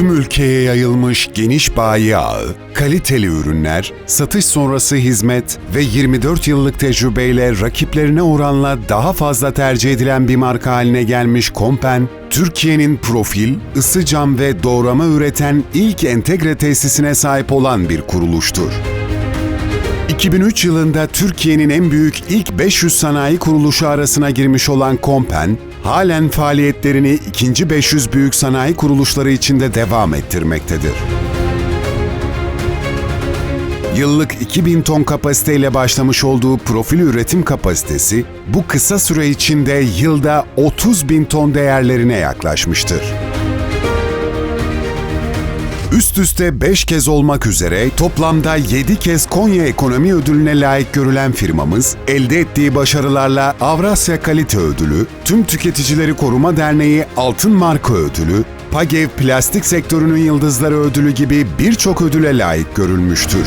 Tüm ülkeye yayılmış geniş bayi ağı, kaliteli ürünler, satış sonrası hizmet ve 24 yıllık tecrübeyle rakiplerine oranla daha fazla tercih edilen bir marka haline gelmiş Kompen, Türkiye'nin profil, ısı cam ve doğrama üreten ilk entegre tesisine sahip olan bir kuruluştur. 2003 yılında Türkiye'nin en büyük ilk 500 sanayi kuruluşu arasına girmiş olan Kompen, halen faaliyetlerini ikinci 500 büyük sanayi kuruluşları içinde devam ettirmektedir. Yıllık 2000 ton kapasiteyle başlamış olduğu profil üretim kapasitesi, bu kısa süre içinde yılda 30 bin ton değerlerine yaklaşmıştır. Üst üste 5 kez olmak üzere toplamda 7 kez Konya Ekonomi Ödülü'ne layık görülen firmamız, elde ettiği başarılarla Avrasya Kalite Ödülü, Tüm Tüketicileri Koruma Derneği Altın Marka Ödülü, Pagev Plastik Sektörünün Yıldızları Ödülü gibi birçok ödüle layık görülmüştür.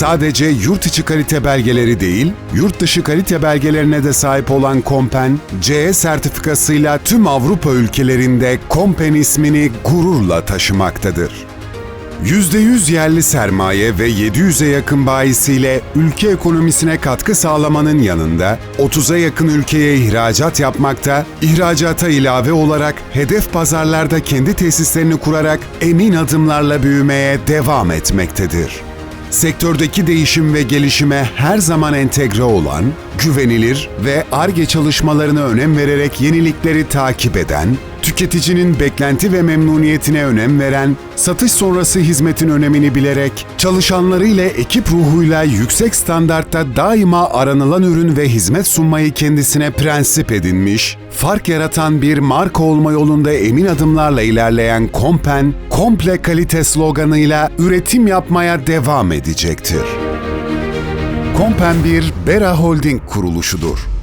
Sadece yurt içi kalite belgeleri değil, yurt dışı kalite belgelerine de sahip olan Kompen, CE sertifikasıyla tüm Avrupa ülkelerinde Kompen ismini gururla taşımaktadır. %100 yerli sermaye ve 700'e yakın bayisiyle ülke ekonomisine katkı sağlamanın yanında 30'a yakın ülkeye ihracat yapmakta, ihracata ilave olarak hedef pazarlarda kendi tesislerini kurarak emin adımlarla büyümeye devam etmektedir sektördeki değişim ve gelişime her zaman entegre olan, güvenilir ve ARGE çalışmalarına önem vererek yenilikleri takip eden, tüketicinin beklenti ve memnuniyetine önem veren, satış sonrası hizmetin önemini bilerek, çalışanlarıyla ekip ruhuyla yüksek standartta daima aranılan ürün ve hizmet sunmayı kendisine prensip edinmiş, fark yaratan bir marka olma yolunda emin adımlarla ilerleyen Kompen, komple kalite sloganıyla üretim yapmaya devam edecektir. Kompen bir Bera Holding kuruluşudur.